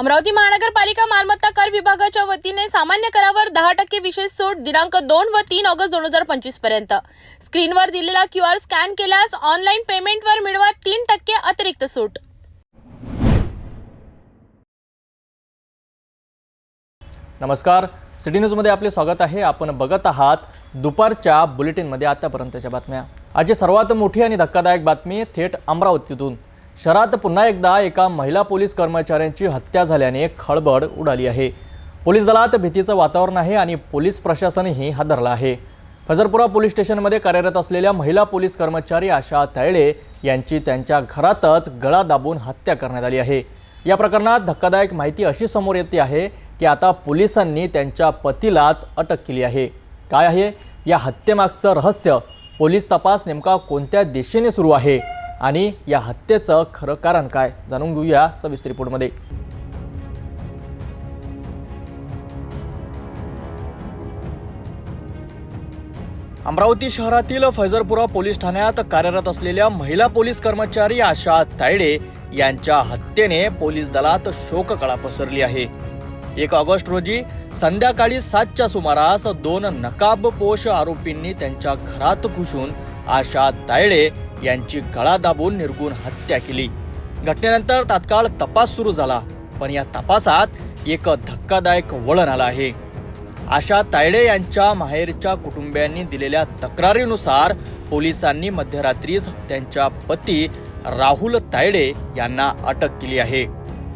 अमरावती महानगरपालिका मालमत्ता कर विभागाच्या वतीने सामान्य करावर दहा टक्के विशेष सूट दिनांक दोन व तीन ऑगस्ट दोन हजार पंचवीसपर्यंत. स्क्रीनवर दिलेला क्यू आर स्कॅन केल्यास ऑनलाईन पेमेंटवर मिळवा तीन टक्के अतिरिक्त सूट. नमस्कार. सिटी न्यूजमध्ये आपले स्वागत आहे. आपण बघत आहात दुपारच्या बुलेटिनमध्ये आतापर्यंतच्या बातम्या. आजची सर्वात मोठी आणि धक्कादायक बातमी थेट अमरावतीतून. शहरात पुन्हा एकदा एका महिला पोलीस कर्मचाऱ्यांची हत्या झाल्याने खळबळ उडाली आहे. पोलीस दलात भीतीचं वातावरण आहे आणि पोलीस प्रशासनही हादरलं आहे. फजरपुरा पोलीस स्टेशनमध्ये कार्यरत असलेल्या महिला पोलीस कर्मचारी आशा तैळे यांची त्यांच्या घरातच गळा दाबून हत्या करण्यात आली आहे. या प्रकरणात धक्कादायक माहिती अशी समोर येते आहे की आता पोलिसांनी त्यांच्या पतीलाच अटक केली आहे. काय आहे? या हत्येमागचं रहस्य? पोलीस तपास नेमका कोणत्या दिशेने सुरू आहे? आणि या हत्येचं खरं कारण काय जाणून घेऊया सविस्तर रिपोर्टमध्ये. अमरावती शहरातील फैजरपुरा पोलीस ठाण्यात कार्यरत असलेल्या महिला पोलीस कर्मचारी आशा तायडे यांच्या हत्येने पोलीस दलात शोककळा पसरली आहे. एक ऑगस्ट रोजी संध्याकाळी सातच्या सुमारास दोन नकाबपोश आरोपींनी त्यांच्या घरात घुसून आशा तायडे यांची गळा दाबून निर्गुण हत्या केली. घटनेनंतर तात्काळ तपास सुरू झाला पण या तपासात एक धक्कादायक वळण आलं आहे. आशा तायडे यांच्या माहेरच्या कुटुंबियांनी दिलेल्या तक्रारीनुसार पोलिसांनी मध्यरात्रीच त्यांच्या पती राहुल तायडे यांना अटक केली आहे.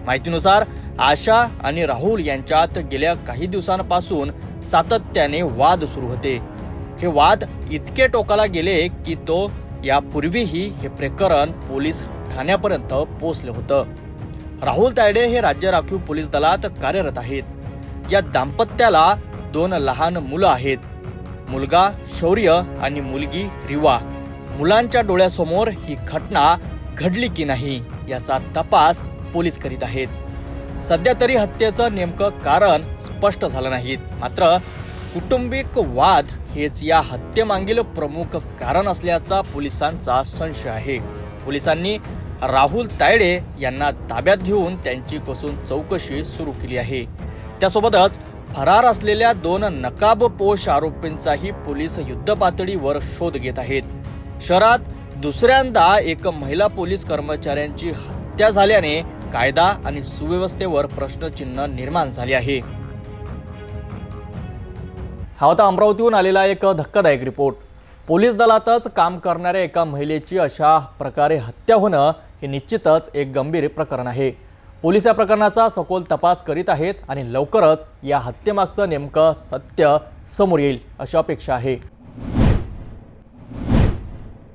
माहितीनुसार आशा आणि राहुल यांच्यात गेल्या काही दिवसांपासून सातत्याने वाद सुरू होते. हे वाद इतके टोकाला गेले की तो यापूर्वीही हे प्रकरण पोलीस ठाण्यापर्यंत पोचलं होतं. राहुल तायडे हे राज्य राखीव पोलीस दलात कार्यरत आहेत. या दाम्पत्याला दोन लहान मुलं आहेत. मुलगा शौर्य आणि मुलगी रिवा. मुलांच्या डोळ्यासमोर ही घटना घडली की नाही याचा तपास पोलीस करीत आहेत. सध्या तरी हत्येचं नेमकं कारण स्पष्ट झालं नाहीत. मात्र कुटुंबिक वाद हेच या हत्येमागील प्रमुख कारण असल्याचा पोलिसांचा संशय आहे. पोलिसांनी राहुल तायडे यांना ताब्यात घेऊन त्यांची कसून चौकशी सुरू केली आहे. त्यासोबतच फरार असलेल्या दोन नकाबपोष आरोपींचाही पोलीस युद्धपातळीवर शोध घेत आहेत. शहरात दुसऱ्यांदा एक महिला पोलीस कर्मचाऱ्यांची हत्या झाल्याने कायदा आणि सुव्यवस्थेवर प्रश्नचिन्ह निर्माण झाले आहे. हा होता अमरावतीहून आलेला एक धक्कादायक रिपोर्ट. पोलीस दलातच काम करणाऱ्या एका महिलेची अशा प्रकारे हत्या होणं हे निश्चितच एक गंभीर प्रकरण आहे. पोलीस या प्रकरणाचा सखोल तपास करीत आहेत आणि लवकरच या हत्येमागचं नेमकं सत्य समोर येईल अशी अपेक्षा आहे.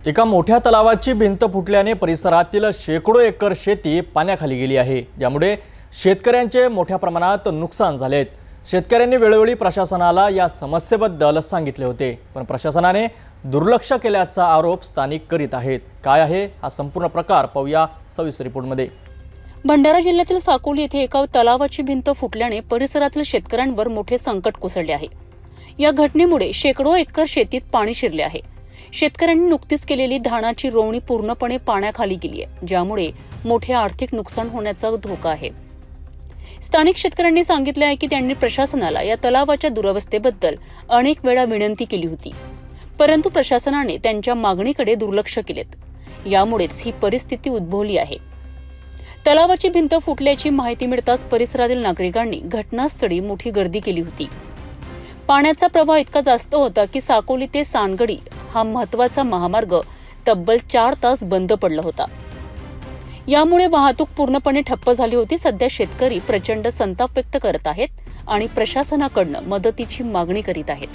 एका मोठ्या तलावाची भिंत फुटल्याने परिसरातील शेकडो एकर शेती पाण्याखाली गेली आहे. ज्यामुळे शेतकऱ्यांचे मोठ्या प्रमाणात नुकसान झालेत शेतकऱ्यांनी वेळोवेळी प्रशासनाला या समस्येबद्दल सांगितले होते पण प्रशासनाने दुर्लक्ष केल्याचा आरोप स्थानिक करीत आहेत. काय आहे हा संपूर्ण प्रकार पाहूया सविस्तर रिपोर्टमध्ये. भंडारा जिल्ह्यातील साकोली येथे एका तलावाची भिंत फुटल्याने परिसरातील शेतकऱ्यांवर मोठे संकट कोसळले आहे. या घटनेमुळे शेकडो एकर शेतीत पाणी शिरले आहे. शेतकऱ्यांनी नुकतीच केलेली धानाची रोवणी पूर्णपणे पाण्याखाली गेली आहे ज्यामुळे मोठे आर्थिक नुकसान होण्याचा धोका आहे. स्थानिक शेतकऱ्यांनी सांगितले आहे की त्यांनी प्रशासनाला या तलावाच्या दुरावस्थेबद्दल अनेक वेळा विनंती केली होती. परंतु प्रशासनाने त्यांच्या मागणीकडे दुर्लक्ष केलेत. यामुळेच ही परिस्थिती उद्भवली आहे. तलावाची भिंत फुटल्याची माहिती मिळताच परिसरातील नागरिकांनी घटनास्थळी मोठी गर्दी केली होती. पाण्याचा प्रवाह इतका जास्त होता की साकोली ते सानगडी हा महत्त्वाचा महामार्ग तब्बल चार तास बंद पडला होता. यामुळे वाहतूक पूर्णपणे ठप्प झाली होती. सध्या शेतकरी प्रचंड संताप व्यक्त करत आहेत आणि प्रशासनाकडनं मदतीची मागणी करीत आहेत.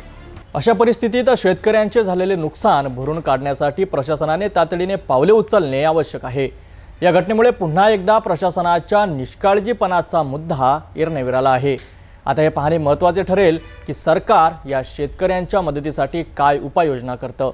अशा परिस्थितीत शेतकऱ्यांचे झालेले नुकसान भरून काढण्यासाठी प्रशासनाने तातडीने पावले उचलणे आवश्यक आहे. या घटनेमुळे पुन्हा एकदा प्रशासनाच्या निष्काळजीपणाचा मुद्दा एरनेविराला आहे. आता हे पाहणे महत्त्वाचे ठरेल की सरकार या शेतकऱ्यांच्या मदतीसाठी काय उपाययोजना करतं.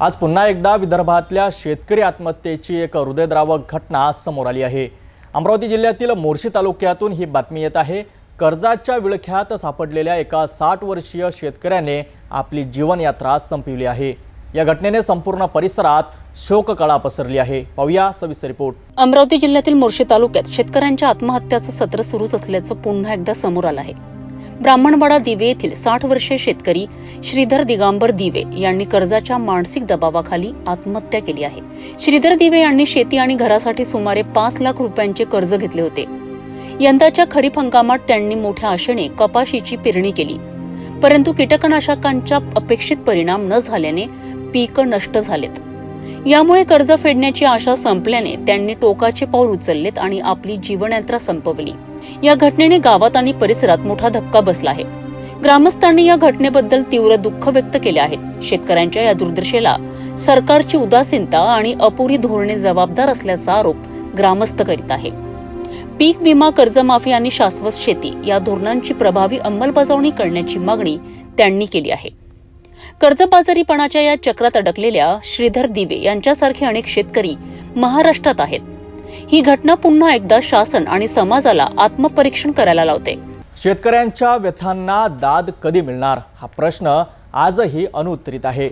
आज पुन्हा एकदा विदर्भातल्या शेतकरी आत्महत्येची एक हृदयद्रावक घटना समोर आली आहे. अमरावती जिल्ह्यातील मोर्शी तालुक्यातून ही बातमी येत आहे. कर्जाच्या विळख्यात सापडलेल्या एका साठ वर्षीय शेतकऱ्याने आपली जीवनयात्रा संपविली आहे. या घटनेने संपूर्ण परिसरात शोककळा पसरली आहे. पाहूया सविस्तर रिपोर्ट. अमरावती जिल्ह्यातील मोर्शी तालुक्यात शेतकऱ्यांच्या आत्महत्याचं सत्र सुरूच असल्याचं पुन्हा एकदा समोर आलं आहे. ब्राह्मणवाडा दिवे येथील साठ वर्षे शेतकरी श्रीधर दिगांबर दिवे यांनी कर्जाच्या मानसिक दबावाखाली आत्महत्या केली आहे. श्रीधर दिवे यांनी शेती आणि घरासाठी सुमारे पाच लाख रुपयांचे कर्ज घेतले होते. यंदाच्या खरीप हंगामात त्यांनी मोठ्या आशेने कपाशीची पेरणी केली. परंतु कीटकनाशकांच्या अपेक्षित परिणाम न झाल्याने पीक नष्ट झालेत. यामुळे कर्ज फेडण्याची आशा संपल्याने त्यांनी टोकाचे पाऊल उचललेत आणि आपली जीवनयात्रा संपवली. या घटनेने गावात आणि परिसरात मोठा धक्का बसला आहे. ग्रामस्थांनी या घटनेबद्दल तीव्र दुःख व्यक्त केले आहे. शेतकऱ्यांच्या या दुर्दशेला सरकारची उदासीनता आणि अपुरी धोरणे जबाबदार असल्याचा आरोप ग्रामस्थ करीत आहे. पीक विमा कर्जमाफी आणि शाश्वत शेती या धोरणांची प्रभावी अंमलबजावणी करण्याची मागणी त्यांनी केली आहे. कर्जबाजारीपणाच्या या चक्रात अडकलेल्या श्रीधर दिवे यांच्यासारखे अनेक शेतकरी महाराष्ट्रात आहेत. ही घटना पुन्हा एकदा शासन आणि समाजाला आत्मपरीक्षण करायला लावते. शेतकऱ्यांच्या व्यथांना दाद कधी मिळणार? हा प्रश्न आजही अनुत्तरित आहे.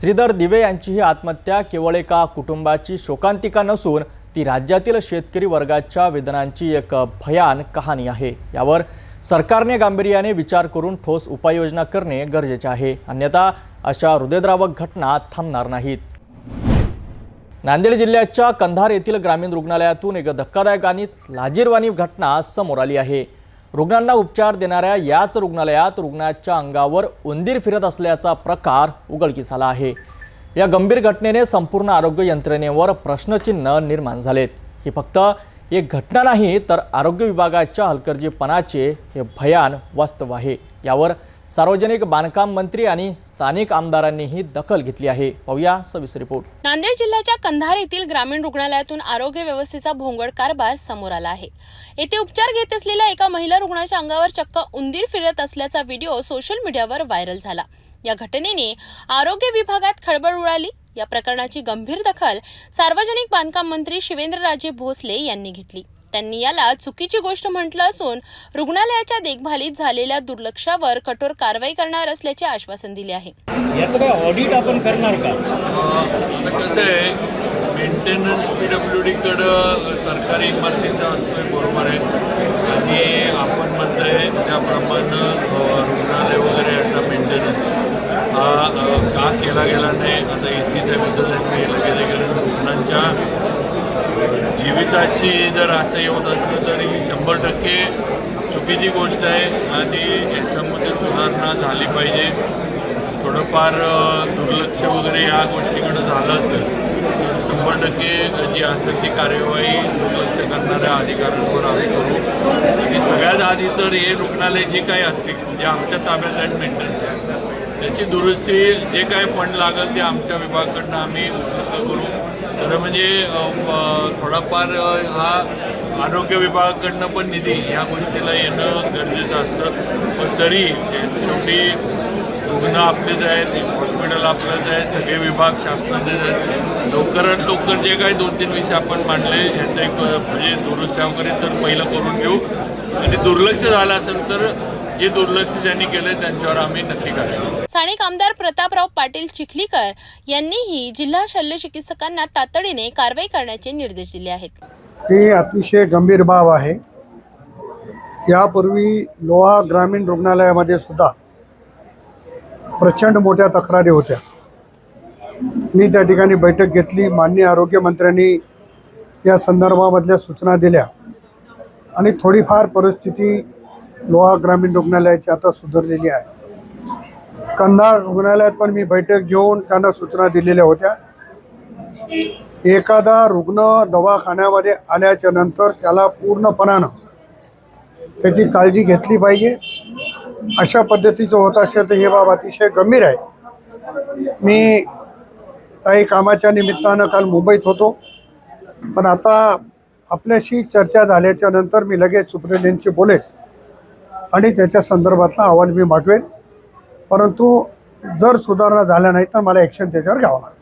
श्रीधर दिवे यांची ही आत्महत्या केवळ एका कुटुंबाची शोकांतिका नसून ती राज्यातील शेतकरी वर्गाच्या वेदनांची एक भयान कहाणी आहे. यावर सरकारने गांभीर्याने विचार करून ठोस उपाययोजना करणे गरजेचे आहे. अन्यथा अशा हृदयद्रावक घटना थांबणार नाहीत. नांदेड जिल्ह्याच्या कंधार येथील ग्रामीण रुग्णालयातून एक धक्कादायक आणि लाजीरवाणी घटना समोर आली आहे. रुग्णांना उपचार देणाऱ्या याच रुग्णालयात रुग्णाच्या अंगावर उंदीर फिरत असल्याचा प्रकार उघडकीस आला आहे. या गंभीर घटनेने संपूर्ण आरोग्य यंत्रणेवर प्रश्नचिन्ह निर्माण झालेत. ही फक्त एक घटना नाही तर आरोग्य विभागाच्या हलकर्जीपणाचे हे भयान वास्तव आहे. यावर सार्वजनिक बांधकाम मंत्री आणि स्थानिक आमदारांनीही दखल घेतली आहे. पाहूया सविस्तर रिपोर्ट. नांदेड जिल्ह्याच्या कंधार येथील ग्रामीण रुग्णालयातून आरोग्य व्यवस्थेचा भोंगड कारभार समोर आला आहे. येथे उपचार घेत असलेल्या एका महिला रुग्णाच्या अंगावर चक्क उंदीर फिरत असल्याचा व्हिडिओ सोशल मीडियावर व्हायरल झाला. या घटनेने आरोग्य विभागात खळबळ उडाली. या प्रकरणाची गंभीर दखल सार्वजनिक बांधकाम मंत्री शिवेंद्रराजे भोसले यांनी घेतली. त्यांनी याला चुकीची गोष्ट म्हटलं असून रुग्णालयाच्या देखभालीत झालेल्या दुर्लक्षावर कठोर कारवाई करणार असल्याचे आश्वासन दिले आहे. याचं काय ऑडिट आपण करणार का? आता कसं आहे मेंटेनन्स पी डब्ल्यू डीकडं सरकारी इमारतीचा असतोय बरोबर आहे. आणि आपण म्हणतोय त्याप्रमाणे रुग्णालय वगैरे हा का केला गेला नाही? आता ए सी साहेबांचं त्यांनी लगेच कारण रुग्णांच्या जीविताशी जर असं येत असलं तर ही शंभर टक्के चुकीची गोष्ट आहे आणि याच्यामध्ये सुधारणा झाली पाहिजे. थोडंफार दुर्लक्ष वगैरे या गोष्टीकडे झालं असेल तर शंभर टक्के जी असेल ती कार्यवाही दुर्लक्ष करणाऱ्या अधिकाऱ्यांवर आम्ही करू. आणि सगळ्यात आधी तर हे रुग्णालय जे काही असतील जे आमच्या ताब्यात आहेत मेंटेन त्याची दुरुस्ती जे काय फंड लागेल ते आमच्या विभागाकडनं आम्ही उपलब्ध करू. तर म्हणजे थोडाफार हा आरोग्य विभागाकडनं पण निधी ह्या गोष्टीला येणं गरजेचं असतं. पण तरी शेवटी रुग्ण आपलेच आहेत हॉस्पिटल आपलंच आहे सगळे विभाग शासनाचेच आहेत. लवकरात लवकर जे काही दोन तीन विषय आपण मांडले ह्याचं एक म्हणजे दुरुस्त्या वगैरे तर पहिलं करून घेऊ. आणि दुर्लक्ष झालं असेल तर जे दुर्लक्ष ज्यांनी केलं त्यांच्यावर आम्ही नक्की करायचं स्थानिक आमदार प्रतापराव पाटील चिखलीकर यांनीही जिल्हा शल्य चिकित्सकांना तातडीने कारवाई करण्याचे निर्देश दिले आहेत. ही अतिशय गंभीर बाब आहे. यापूर्वी लोहा ग्रामीण रुग्णालयामध्ये सुद्धा प्रचंड मोठ्या तक्रारी होत्या. मी त्या ठिकाणी बैठक घेतली. मान्य आरोग्यमंत्र्यांनी या संदर्भामधल्या सूचना दिल्या. आणि थोडीफार परिस्थिती लोहा ग्रामीण रुग्णालयाची आता सुधारलेली आहे. कंधार रुग्णालयात पण मी बैठक घेऊन त्यांना सूचना दिलेल्या होत्या. एखादा रुग्ण दवाखान्यामध्ये आल्याच्यानंतर त्याला पूर्णपणानं त्याची काळजी घेतली पाहिजे. अशा पद्धतीचं होत असेल तर हे बाब अतिशय गंभीर आहे. मी काही कामाच्या निमित्तानं काल मुंबईत होतो. पण आता आपल्याशी चर्चा झाल्याच्यानंतर मी लगेच सुप्रिटेंडंटशी बोलेन आणि त्याच्या संदर्भातला अहवाल मी मागवेन. परंतु जर सुधारणा झाल्या नाही तर मला ॲक्शन त्याच्यावर घ्यावं लागेल.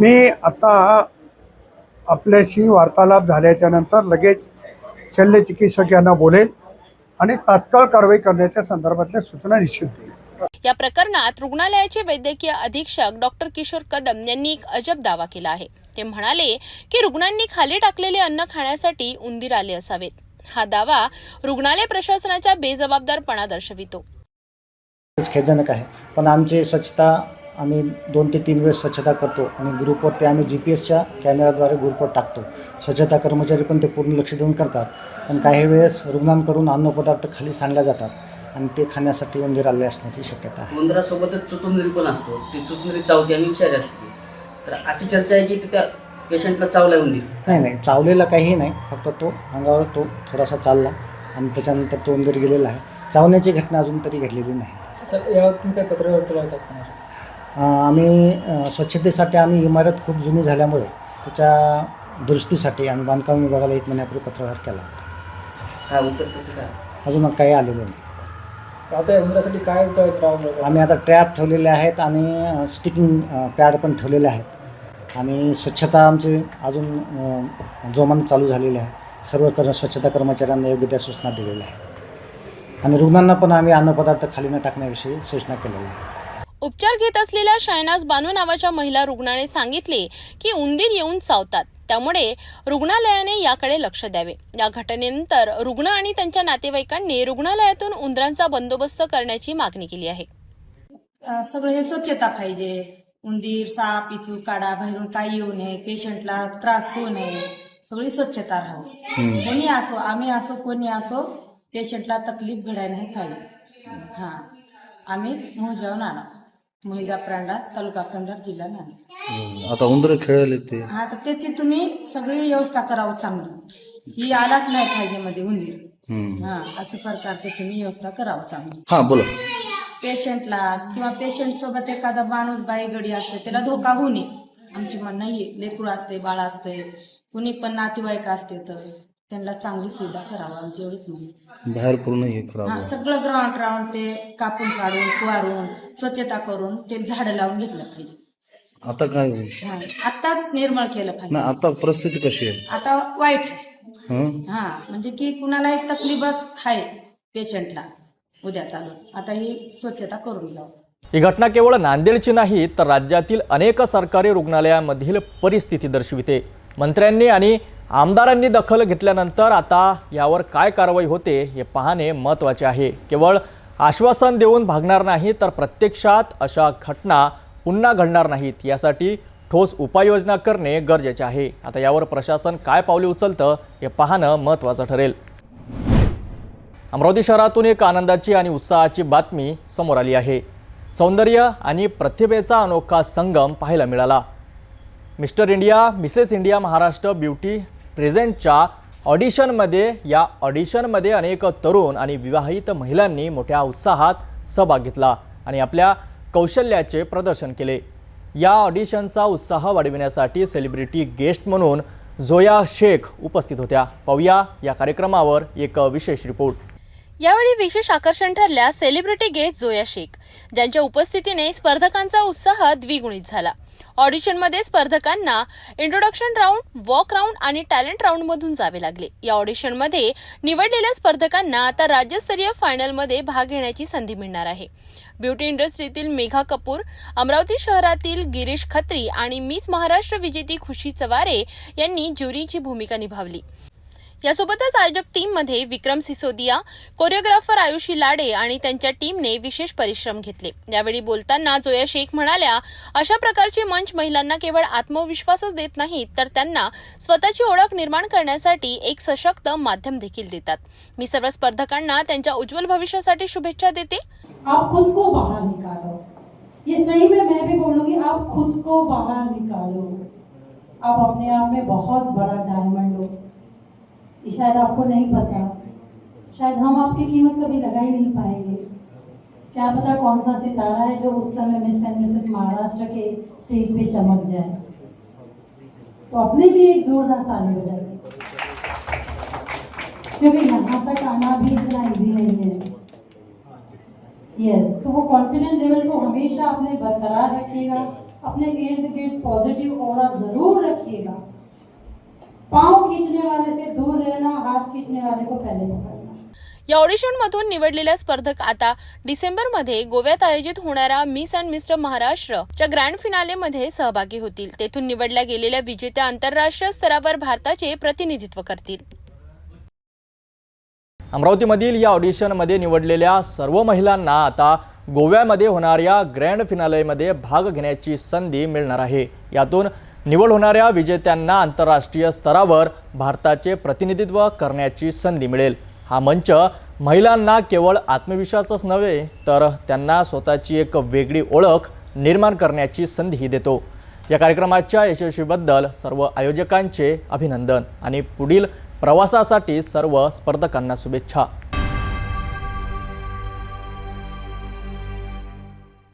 मी आता आपल्याशी वार्तालाप झाल्याच्यानंतर लगेच शल्य चिकित्सक यांना बोलेल आणि तात्काळ कारवाई करण्याच्या संदर्भातल्या सूचना निश्चित देईल. या प्रकरणात रुग्णालयाचे वैद्यकीय अधीक्षक डॉक्टर किशोर कदम यांनी एक अजब दावा केला आहे. ते म्हणाले की रुग्णांनी खाली टाकलेले अन्न खाण्यासाठी उंदीर आले असावेत. हा दावा रुग्णालय प्रशासनाच्या बेजबाबदारपणा दर्शवितो. खेदजनक आहे. पण आमची स्वच्छता आम्ही दोन ते तीन वेळेस स्वच्छता करतो आणि ग्रुपवरती आम्ही जी पी एसच्या कॅमेराद्वारे ग्रुपवर टाकतो. स्वच्छता कर्मचारी पण ते पूर्ण लक्ष देऊन करतात. पण काही वेळेस रुग्णांकडून अन्नपदार्थ खाली सांडल्या जातात आणि ते खाण्यासाठी उंदीर आले असण्याची शक्यता आहे. उंदरासोबतच चुतुंदरी पण असतो. ती चुतुंदरी चावते आणि विषारी असते. तर अशी चर्चा आहे की ते त्या पेशंटला चावलाय उंदीर नाही नाही चावलेला काहीही नाही फक्त तो अंगावर तो थोडासा चालला आणि त्याच्यानंतर तो उंदीर गेलेला आहे. चावण्याची घटना अजून तरी घडलेली नाही. सर यावर तुम्ही काय पत्र कळवतात का? अं, आम्ही स्वच्छतेसाठी आणि इमारत खूप जुनी झाल्यामुळे त्याच्या दुरुस्तीसाठी आम्ही बांधकाम विभागाला एक महिन्यापूर्वी पत्रव्यवहार केला होता. काय उत्तर काय? अजून काही आलेलं नाही. आता काय आम्ही आता ट्रॅप ठेवलेले आहेत आणि स्टिकिंग पॅड पण ठेवलेले आहेत. आणि स्वच्छता आमची अजून जोमानं चालू झालेली आहे. सर्व कर स्वच्छता कर्मचाऱ्यांना योग्य त्या सूचना दिलेल्या आहेत. आणि रुग्णांना पण आम्ही अन्नपदार्थ खाली न टाकण्याविषयी सूचना केलेल्या आहेत. उपचार घेत असलेल्या शहनाज बानू नावाच्या महिला रुग्णाने सांगितले की उंदीर येऊन चावतात. त्यामुळे रुग्णालयाने याकडे लक्ष द्यावे. या घटनेनंतर रुग्ण आणि त्यांच्या नातेवाईकांनी रुग्णालयातून उंदरांचा बंदोबस्त करण्याची मागणी केली आहे. सगळं हे स्वच्छता पाहिजे. उंदीर साप इचू काडा बाहेरून काही येऊ नये पेशंटला त्रास होऊ नये सगळी स्वच्छता राहावी. कोणी असो आम्ही असो कोणी असो पेशंटला तकलीफ घडायला नाही पाहिजे. हां. आम्ही मोहजावून आणा मोहिजा प्रांडा तालुका कंधार जिल्हा नांदेड आता उंदर खेळायला ते. हा तर त्याची तुम्ही सगळी व्यवस्था करावं चांगली. ही आलाच नाही पाहिजे मध्ये उंदीर. हा असं प्रकारचं तुम्ही व्यवस्था करावं चांगली. हा बोला. पेशंटला किंवा पेशंट सोबत एखादा माणूस बाई गडी असते त्याला धोका होऊ नये आमची म्हणणं ही लेकरू असते बाळ असते कुणी पण नातेवाईक असते तर त्यांना चांगली सुविधा करावं आमची एवढीच म्हणून बाहेर पूर्ण हे हा सगळं ग्राउंड राऊंड ते कापून काढून कुवारून स्वच्छता करून ते झाडं लावून घेतलं पाहिजे. आता काय हा आत्ताच निर्मळ केलं पाहिजे. आता परिस्थिती कशी आहे? आता वाईट आहे. हं? हा म्हणजे की कुणाला एक तकलीफच आहे पेशंटला उद्या चालू. आता ही स्वच्छता करून घ्यावं ही घटना केवळ नांदेडची नाही तर राज्यातील अनेक सरकारी रुग्णालयांमधील परिस्थिती दर्शविते. मंत्र्यांनी आणि आमदारांनी दखल घेतल्यानंतर आता यावर काय कारवाई होते हे पाहणे महत्त्वाचे आहे. केवळ आश्वासन देऊन भागणार नाही तर प्रत्यक्षात अशा घटना पुन्हा घडणार नाहीत. यासाठी ठोस उपाययोजना करणे गरजेचे आहे. आता यावर प्रशासन काय पावले उचलतं हे पाहणं महत्त्वाचं ठरेल. अमरावती शहरातून एक आनंदाची आणि उत्साहाची बातमी समोर आली आहे. सौंदर्य आणि प्रतिभेचा अनोखा संगम पाहायला मिळाला. Mister India missis India Maharashtra beauty प्रेझेंटच्या ऑडिशनमध्ये या ऑडिशनमध्ये अनेक तरुण आणि विवाहित महिलांनी मोठ्या उत्साहात सहभाग घेतला आणि आपल्या कौशल्याचे प्रदर्शन केले. या ऑडिशनचा उत्साह वाढविण्यासाठी सेलिब्रिटी गेस्ट म्हणून झोया शेख उपस्थित होत्या. पाहूया या कार्यक्रमावर एक विशेष रिपोर्ट. यावेळी विशेष आकर्षण ठरल्या सेलिब्रिटी गेस्ट जोया शेख ज्यांच्या उपस्थितीने स्पर्धकांचा उत्साह द्विगुणित झाला. ऑडिशनमध्ये स्पर्धकांना इंट्रोडक्शन राऊंड वॉक राऊंड आणि टॅलेंट राऊंडमधून जावे लागले. या ऑडिशनमध्ये निवडलेल्या स्पर्धकांना आता राज्यस्तरीय फायनलमध्ये भाग घेण्याची संधी मिळणार आहे. ब्युटी इंडस्ट्रीतील मेघा कपूर अमरावती शहरातील गिरीश खत्री आणि मिस महाराष्ट्र विजेती खुशी चवारे यांनी ज्युरीची भूमिका निभावली. यासोबतच आयोजक टीममध्ये विक्रम सिसोदिया कोरिओग्राफर आयुषी लाडे आणि त्यांच्या टीमने विशेष परिश्रम घेतले. यावेळी बोलताना जोया शेख म्हणाल्या अशा प्रकारचे मंच महिलांना केवळ आत्मविश्वासच देत नाहीत तर त्यांना स्वतःची ओळख निर्माण करण्यासाठी एक सशक्त माध्यम देखील देतात. मी सर्व स्पर्धकांना त्यांच्या उज्ज्वल भविष्यासाठी शुभेच्छा देते. आप खुद को बाहर निकालो। ये सही में मैं भी बोलूंगी आप खुद को बाहर निकालो। आप अपने आप में बहुत बड़ा डायमंड हो। ये शायद आपको नहीं पता। शायद हम आपकी कीमत कभी लगा ही नहीं पाएँगे। क्या पता कौन सा सितारा है जो उस समय मिस एंड मिसेस महाराष्ट्र के स्टेज पे चमक जाए। तो अपने लिए एक जोरदार ताली बजाइए। क्योंकि यहाँ तक आना भी इतना इजी नहीं है। यस तो वो कॉन्फिडेंट लेवल को हमेशा अपने बरकरार रखिएगा, अपने इर्द गिर्द पॉजिटिव और ज़रूर रखिएगा। पाँव खींचने वाले से दूर रहना हाथ खींचने वाले को पहले पकड़ना। या ऑडिशनमधून निवडलेल्या स्पर्धक आता डिसेंबरमध्ये गोव्यात आयोजित होणाऱ्या मिस अँड मिस्टर महाराष्ट्रच्या ग्रँड फिनालेमध्ये सहभागी होतील. तेथून निवडल्या गेलेल्या विजेत्या आंतरराष्ट्रीय स्तरावर भारताचे प्रतिनिधित्व करतील. अमरावतीमधील या ऑडिशनमध्ये निवडलेल्या सर्व महिलांना आता गोव्यामध्ये होणाऱ्या ग्रँड फिनालेमध्ये भाग घेण्याची संधी मिळणार आहे. यातून निवड होणाऱ्या विजेत्यांना आंतरराष्ट्रीय स्तरावर भारताचे प्रतिनिधित्व करण्याची संधी मिळेल. हा मंच महिलांना केवळ आत्मविश्वासच नव्हे तर त्यांना स्वतःची एक वेगळी ओळख निर्माण करण्याची संधीही देतो. या कार्यक्रमाच्या यशस्वीबद्दल सर्व आयोजकांचे अभिनंदन आणि पुढील प्रवासासाठी सर्व स्पर्धकांना शुभेच्छा.